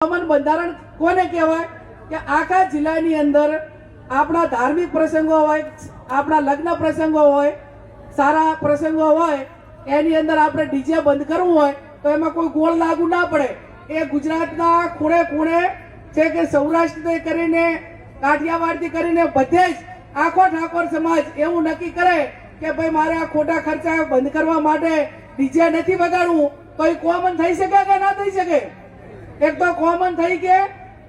હવામાન બંધારણ કોને કહેવાય? કે આખા જિલ્લાની અંદર આપણા ધાર્મિક પ્રસંગો હોય, આપણા લગ્ન પ્રસંગો હોય, સારા પ્રસંગો હોય, એની અંદર આપણે ડીજે બંધ કરવું હોય, તો એમાં કોઈ ગોળ લાગુ ના પડે. એ ગુજરાતના ખૂણે ખૂણે છે કે સૌરાષ્ટ્રથી કરીને, કાઠિયાવાડથી કરીને બધે જ આખો ઠાકોર સમાજ એવું નક્કી કરે કે ભાઈ મારે આ ખોટા ખર્ચા બંધ કરવા માટે ડીજે નથી વગાડવું, તો એ કોમન થઈ શકે કે ના થઈ શકે? એક તો કોમન થઈ કે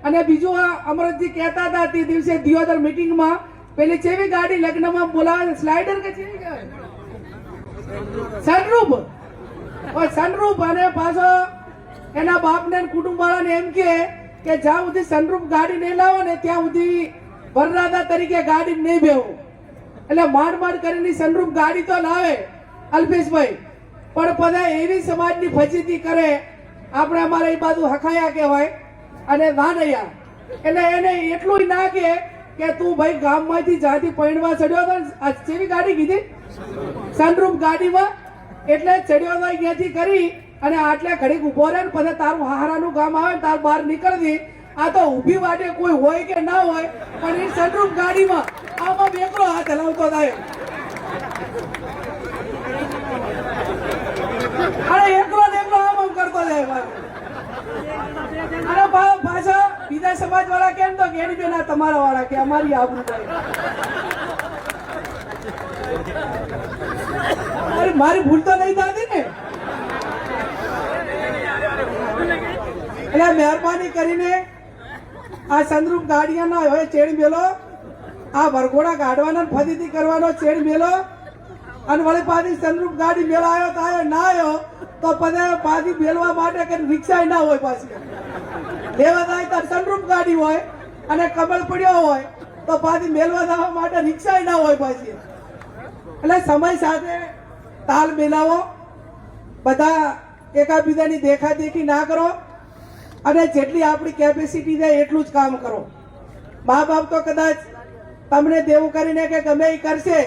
અને બીજું અમરતજી કહેતા હતા તે દિવસે દિયોદર મીટિંગમાં પેલી ચેવી ગાડી લગ્નમાં બોલાવે સ્લાઇડર કે ચેવી કહેવાય? સનરૂપ અને પાછો એના બાપને કુટુંબ વાળાને એમ કે કે જ્યાં સુધી સનરૂપ ગાડી નહીં લાવો ને ત્યાં સુધી વરરાજા તરીકે ગાડી નહીં બેવું એટલે માંડ માંડ કરીને સનરૂપ ગાડી તો લાવે, અલ્પેશભાઈ. પણ બધા એવી સમાજની ફજીતી કરે આપણે અમારે એ બાજુ હખાયા કહેવાય અને વાનૈયા. એટલે એને એટલું ના કે કે તું ભાઈ ગામમાંથી જ્યાંથી પૈણવા ચડ્યો હતો આ ગાડી કીધી? સનરૂફ ગાડીમાં. એટલે ચડ્યો હતો અહીંયાથી કરી અને આટલે ઘડીક ઊભો રહે ને પછી તારું હારાનું ગામ આવે ને તાર બહાર નીકળવી. આ તો ઊભી વાટે કોઈ હોય કે ના હોય, પણ એ સનરૂફ ગાડીમાં આમાં બેકડો હાથ હલાવતો થાય. અરે એકલો ને બીજા સમાજ વાળા કેમ તો કે એની બેન તમારા વાળા કે અમારી આબરૂ અરે મારી ભૂલ તો નહીં થતી ને? એટલે મહેરબાની કરીને આ સંદરૂપ ગાડિયાનો હવે ચેડ મેલો. આ વરઘોડા કાઢવાનો ફરીથી કરવાનો ચેડ મેલો. અને વળી પાછી સંદરૂપ ગાડી મેળાયો તો ના આવ્યો તો પછી પાછી મેળવા માટે કે રિક્ષા ના હોય પાછી. લેવા જાય તો સનરૂપ ગાડી હોય અને કમળ પડ્યો હોય, તો પાછી મેળવા જવા માટે રિક્ષા ના હોય પાછી. એટલે સમય સાથે તાલ મેલાવો, બધા એકાબીજાની દેખાદેખી ના કરો, અને જેટલી આપણી કેપેસિટી છે એટલું જ કામ કરો. મા બાપ તો કદાચ તમને દેવું કરીને કે ગમે એ કરશે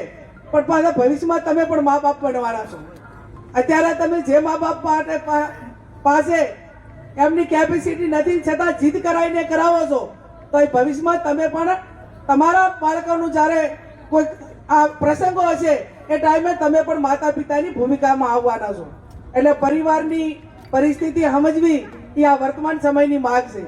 પણ પાછા ભવિષ્યમાં તમે પણ મા બાપ બનવાના છો. અત્યારે તમે જે મા બાપ પાસે એમની કેપેસિટી નથી, છતાં જીદ કરાવીને કરાવો છો, તો એ ભવિષ્યમાં તમે પણ તમારા બાળકોનું જ્યારે કોઈ આ પ્રસંગો હશે, એ ટાઈમે તમે પણ માતા પિતાની ભૂમિકામાં આવવાના છો. એટલે પરિવારની પરિસ્થિતિ સમજવી એ આ વર્તમાન સમયની માગ છે.